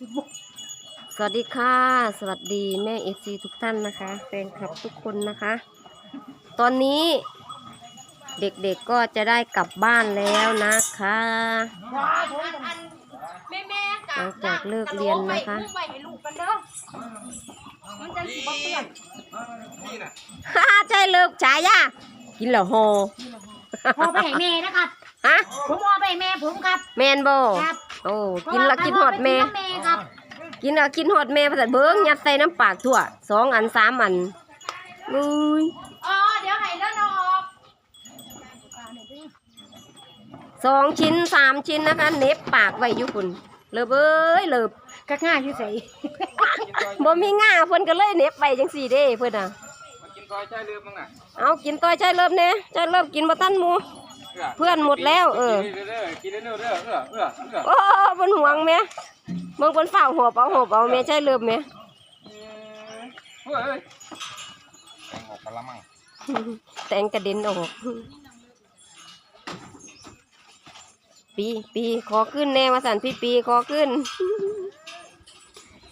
สวัสดีค่ะ สวัสดีแม่เอซีทุกท่านนะคะแฟนคลับทุกคนนะคะ ตอนนี้เด็กๆก็จะได้กลับบ้านแล้วนะคะแม่แม่หลังจากเลิกเรียนนะคะไปให้ลูกกันเด้อมันจะสิบ่เปื้อนฮ่าใช่เลิกฉายากินเหรอโฮพอไปให้แม่นะครับฮะผมเอาไปให้แม่ผมครับ แมนโบครับ โอ้กินละกินหอดแม่พอไปกินน้ำแม่ครับกินละกินหอดแม่ภาษาเบิ้งยัดใส่น้ำปากทั่วสองอันสามอันอุ้ยอ๋อเดี๋ยวให้แล้วน้องออกสองชิ้นสามชิ้นนะคะเน็บปากไว้อยู่คุณเลิบเอ้ยเลิบกักง่ายอยู่ใส่บ่มีง่าเพิ่นก็เลยเหน็บไปจังสี่เด้เพิ่นน่ะ มากินซอยใช่เรือมั้งน่ะเอากินต้อยใช่เริ่มเนี่ยใช่เริ่มกินบ่ทันหมู เพื่อนหมดแล้ว เออกินเรื่อยๆกินเรื่อยๆเรื่อยๆเรื่อยๆเรื่อยๆเรื่อยโอ้บนห่วงแม่เบิ่งบนฝ้าหอบเอาหอบเอาแม่ใช่เริ่มแม่ๆเฮ้ยแตงออกกะละมังแตงกระเด็นออกปีปีขอขึ้นแน่ว่าสันพี่ปีขอขึ้น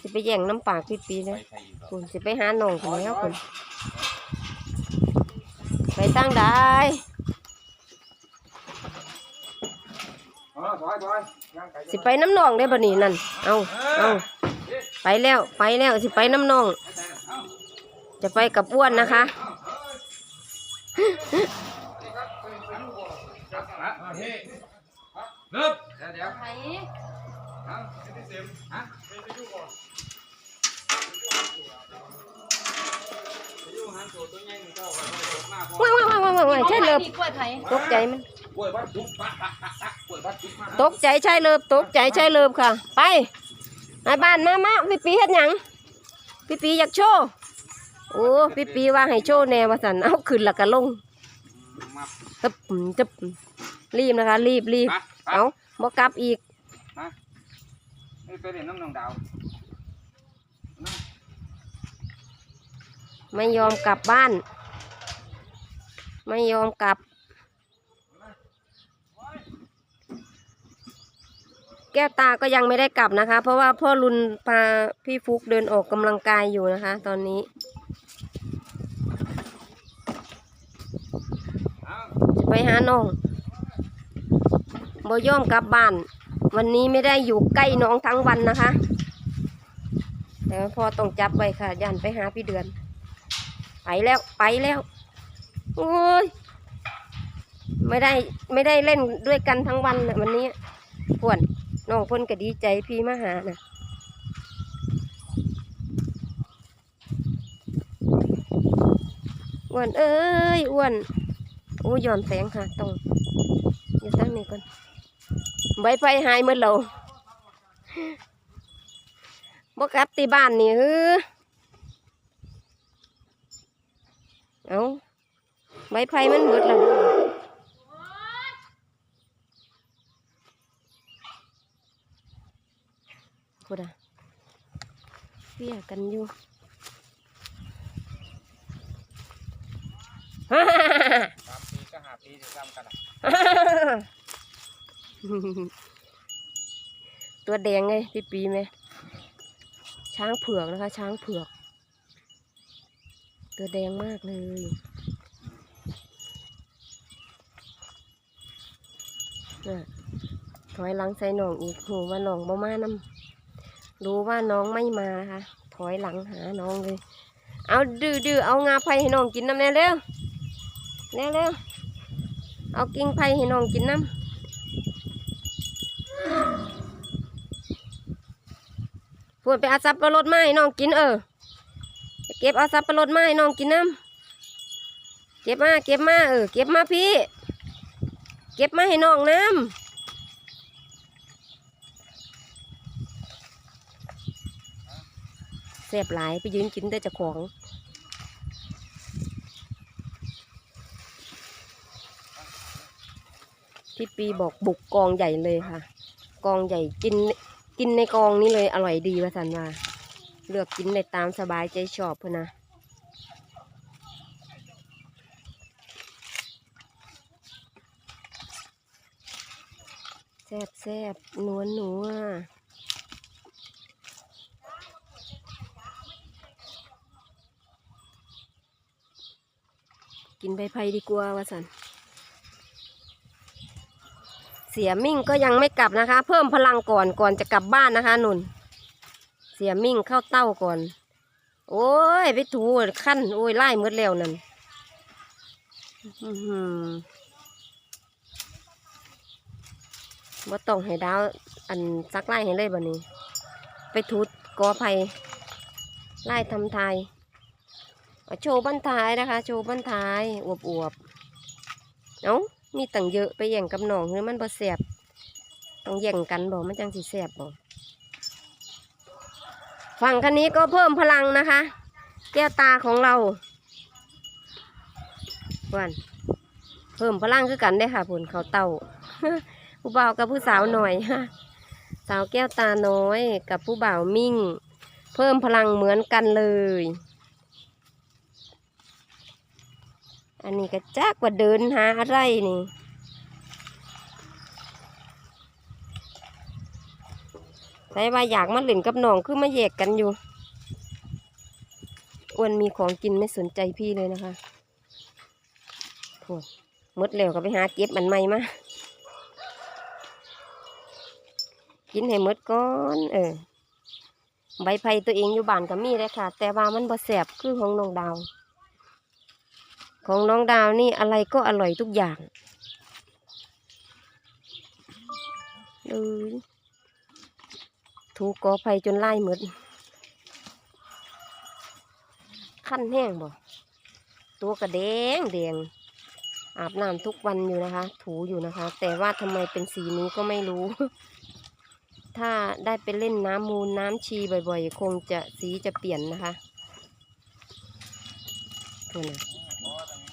สิไปแย่งน้ำปากพี่ปีไปนะใส่อีกเหรอคุณสิไปหาหนองกันแล้วคุณไปตั้งได้ เออซอยซอยย่างไก่ สิไปน้ำหนองได้บ่นี่นั่น เอาเอาไปแล้วไปแล้วสิไปน้ำหนอง จะไปกับอ้วนนะคะเริ่มเดี๋ยวเดี๋ยวไหนฮะฮะว้าวว้าวว้าวว้าวใช่เลิบมีกล้วยไผ่ตกใจมัน กล้วยบ้านจุ๊บปะปะปะปะกล้วยบ้านจุ๊บมาตกใจใช่เลิบตกใจใช่เลิบค่ะ ไปนายบ้านมามาพี่ปีเฮ็ดหยังพี่ปีอยากโชว์โอ้พี่ปีว่าให้โชว์แนวว่าสันเอาขึ้นและก็ลงมาตึบตึบรีบนะคะ รีบรีบปะปะเอาบ่กลับอีกนี่ไปเรียนน้ำนองดาวไม่ยอมกลับบ้าน ไม่ยอมกลับ ก้วตาก็ยังไม่ได้กลับนะคะ เพราะว่าพ่อรุนพาพี่ฟุกเดินออกกำลังกายอยู่นะคะ ตอนนี้จะไปหาน้องบ่ยอมกลับบ้าน วันนี้ไม่ได้อยู่ใกล้น้องทั้งวันนะคะ แต่พ่อต้องจับไว้ค่ะ ยันไปหาพี่เดือน ไปแล้วไปแล้ว โอ้ยไม่ได้ไม่ได้เล่นด้วยกันทั้งวันวันนี้พวน น้องเพ่นก็ดีใจพี่มาหานะอ้วนเอ้ยอ้วนโอ้ย้อนแสงค่ะต้องอยู่ตั้งนี้ก่อนใบไฟหายหมดแล้วบกลับตีบ้านนี่เออเอาใบไผ่มันหมดแล้ว พูดอะเสียกันอยู่สามปีก็ห้าปีจะซ้ำกันอะตัวแดงไงพี่ปีไหมช้างเผือกนะคะ ช้างเผือก ตัวแดงมากเลยน่ะถอยหลังใส่หนองอีกหูว่าหนองบ่มานำ รู้ว่าน้องไม่มานะคะถอยหลังหาน้องเลย เอาดื้อด้อเอางาไผ่ให้น้องกินน้ำแน่เร็วแน่เร็วเอากิ่งไผ่ให้น้องกินน้ำพูดไปเอาสับปะรดไมาให้น้องกินเออเก็บเอาสับปะรดไมาให้น้องกินน้ำเก็บมาเก็บมาเออเก็บมาพี่ เก็บมาให้น้องน้ำ แซ่บหลายไปยืนกินได้จากของพี่ปีบอกบุกกองใหญ่เลยค่ะ กองใหญ่กินกินในกองนี้เลยอร่อยดีว่าสันว่าเลือกกินในตามสบายใจชอบเพื่อนะแซ่บแซ่บนัวนัว กินใบไผ่ดีกว่าว่าสันเสียมิ่งก็ยังไม่กลับนะคะ เพิ่มพลังก่อนก่อนจะกลับบ้านนะคะนุ่น เสียมิ่งเข้าเต้าก่อน โอ้ยไปถูขั้นโอ้ยไล่หมดแล้วนั่นอื้อหือบ่ต้องให้ดาว อันซักไล่ให้เลยบันนี้ ไปถูกอไผ่ไล่ทำทาย โชว์บั้นท้ายนะคะ โชว์บั้นท้ายอวบอวบเอ้ามีตังเยอะไปแย่งกับหนองเฮ้ยมันบ่แสบต้องแย่งกันบอกมันจังสิแสบบอกฝั่งคันนี้ก็เพิ่มพลังนะคะ แก้วตาของเราวันเพิ่มพลังคือกันได้ค่ะผลเขาเต่าผู้บ่าวกับผู้สาวหน่อยสาวแก้วตาน้อยกับผู้บ่าวมิ่ง เพิ่มพลังเหมือนกันเลย อันนี้ก็จักว่าเดินหาอะไรนี่ใส่ว่าอยากมาเล่นกับน้องคือมาแยกกันอยู่อ้วนมีของกินไม่สนใจพี่เลยนะคะโถ่หมดแล้วก็ไปหาเก็บมันใหม่มากินให้หมดก่อนเออใบไผ่ตัวเองอยู่บ้านก็มีเลยค่ะ แต่ว่ามันบ่แสบคือของน้องดาว ของน้องดาวนี่อะไรก็อร่อยทุกอย่างเลยถูกกอไผ่จนไล่หมดขั้นแห้งบ่ตัวกระแดงแดงอาบน้ำทุกวันอยู่นะคะ ถูอยู่นะคะ แต่ว่าทำไมเป็นสีนี้ก็ไม่รู้ ถ้าได้ไปเล่นน้ำมูลน้ำชีบ่อยๆ คงจะสีจะเปลี่ยนนะคะตัวนะ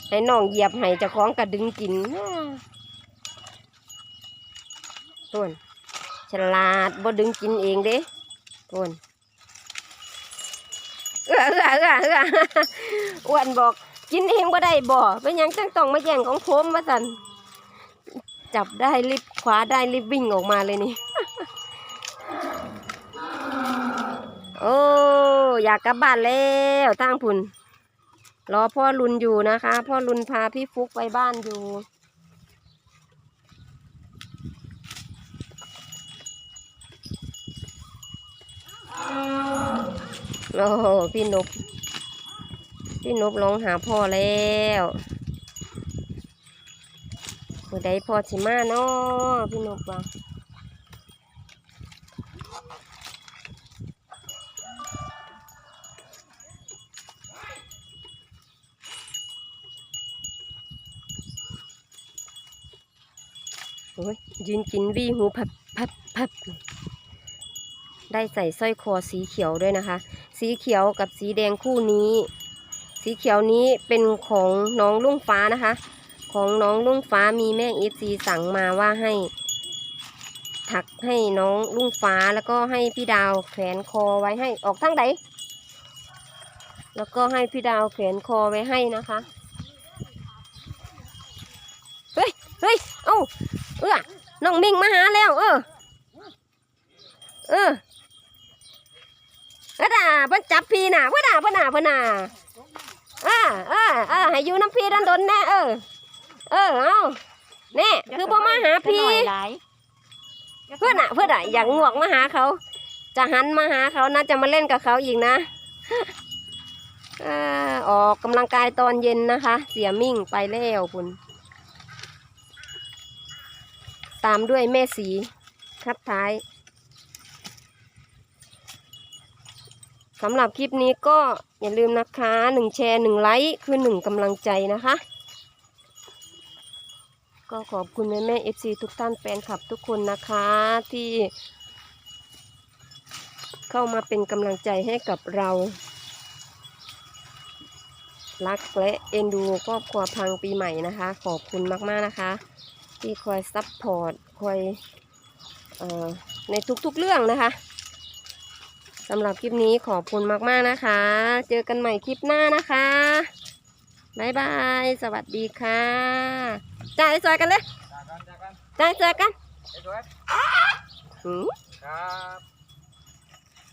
ให้น้องเหยียบให้เจะคล้าของกระดึงกินต้นฉลาดบ่ดึงกินเองเด้ต้นเอื้อเอื้อเอื้อเอื้ออ้วนบอกกินเองบ่ได้บ่เป็นยังจังต้องมาแย่งของผมมาสันจับได้รีบคว้าได้รีบวิ่งออกมาเลยนี่ โอ้ อยากกลับบ้านแล้วทางพุ่น รอพ่อรุนอยู่นะคะ พ่อรุนพาพี่ฟุกไปบ้านอยู่ โอ้พี่นบพี่นบร้องหาพ่อแล้วเมื่อใดพ่อสิมาเนาะพี่นบว่า โอ้ยยืนกินวีหูพับพับพับได้ใส่สร้อยคอสีเขียวด้วยนะคะ สีเขียวกับสีแดงคู่นี้ สีเขียวนี้เป็นของน้องลุงฟ้านะคะ ของน้องลุงฟ้ามีแม่เอฟซีสั่งมาว่าให้ ถักให้น้องลุงฟ้าแล้วก็ให้พี่ดาวแขวนคอไว้ให้ออกทั้งใดแล้วก็ให้พี่ดาวแขวนคอไว้ให้นะคะ เฮ้ย เฮ้ย เอ้า ออน้องมิงมาหาแล้ว เออ เออเออด่าเพิ่นจับพี่น่ะเพิ่นด่าเพิ่นด่าเพิ่นด่าอ่าอ่าอ่าให้อยู่น้ำพี่ดันดนแน่เออ เออเอาแน่คือบ่มาหาพี่เพื่อนอะเพื่อนอะอยากงวกมาหาเขา จะหันมาหาเขานะจะมาเล่นกับเขาอีกนะอออกกำลังกายตอนเย็นนะคะ เสียมิ่งไปแล้วคุณ ตามด้วยแม่สีคับท้ายสำหรับคลิปนี้ก็อย่าลืมนะคะหนึ่งแชร์หนึ่งไลค์คือหนึ่งกำลังใจนะคะ ก็ขอบคุณแม่แม่เอฟซีทุกท่านแฟนคลับทุกคนนะคะที่ เข้ามาเป็นกำลังใจให้กับเรารักและเอ็นดูครอบครัวพังปีใหม่นะคะ ขอบคุณมาก ๆ นะคะ ที่คอยซัพพอร์ตคอยเอ่อในทุกๆเรื่องนะคะสำหรับคลิปนี้ขอบคุณมากๆนะคะ เจอกันใหม่คลิปหน้านะคะบ๊ายบาย สวัสดีค่ะจ่ายซอยกันเลยจากกันจากกันจ่ายซอยกันไปสวยหืมครับ